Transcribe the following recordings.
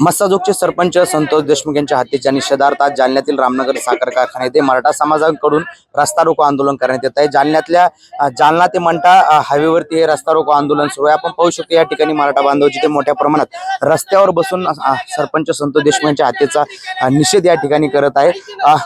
मस्साजोगचे सरपंच संतोष देशमुख यांच्या हत्येच्या निषेधार्थ आज जालन्यातील रामनगर साखर कारखाना येथे मराठा समाजाकडून रस्ता रोको आंदोलन करण्यात येत आहे. जालन्यातल्या जालना ते मंठा हायवेवरती हे रस्ता रोको आंदोलन सुरू आहे. आपण पाहू शकतो या ठिकाणी मराठा बांधव जिथे मोठ्या प्रमाणात रस्त्यावर बसून सरपंच संतोष देशमुख यांच्या हत्येचा निषेध या ठिकाणी करत आहे.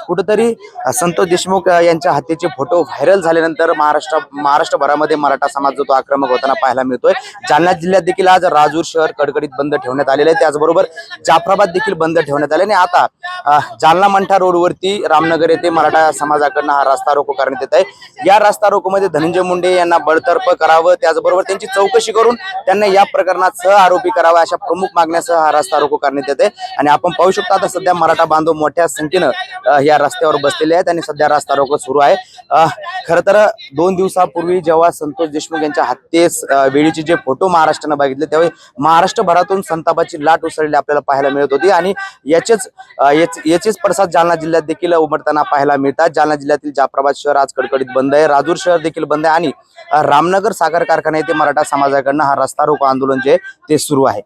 कुठंतरी संतोष देशमुख यांच्या हत्येचे फोटो व्हायरल झाल्यानंतर महाराष्ट्र महाराष्ट्रभरामध्ये मराठा समाज जो तो आक्रमक होताना पाहायला मिळतोय. जालना जिल्ह्यात देखील आज राजूर शहर कडकडीत बंद ठेवण्यात आलेले आहे. त्याचबरोबर जाफराबाद देखील बंद ठेवण्यात आले. आणि आता जालना मंठा रोडवरती रामनगर येथे मराठा समाजाकडनं हा रस्ता रोको करण्यात येत आहे. या रस्ता रोकोमध्ये धनंजय मुंडे यांना बडतर्फ करावं त्याचबरोबर त्यांची चौकशी करून त्यांना या प्रकरणात सह आरोपी करावा अशा प्रमुख मागण्यासह हा रस्ता रोको करण्यात येत आहे. आणि आपण पाहू शकतो आता सध्या मराठा बांधव मोठ्या संख्येनं या रस्त्यावर बसलेले आहेत आणि सध्या रस्ता रोको सुरू आहे. खर खरं तर दोन दिवसापूर्वी जेव्हा संतोष देशमुख यांच्या हत्येस वेळीचे जे फोटो महाराष्ट्रानं बघितले त्यावेळी महाराष्ट्रभरातून संतापाची लाट उसळली. आपल्याला पाहायला मिळत होती. आणि याचेच याच- याचेच पडसाद जालना जिल्ह्यात देखील उमटताना पाहायला मिळतात. जालना जिल्ह्यातील जाफराबाद शहर आज कडकडीत बंद आहे. राजूर शहर देखील बंद आहे. आणि रामनगर साखर कारखाना येथे मराठा समाजाकडनं हा रस्ता रोको आंदोलन जे ते सुरू आहे.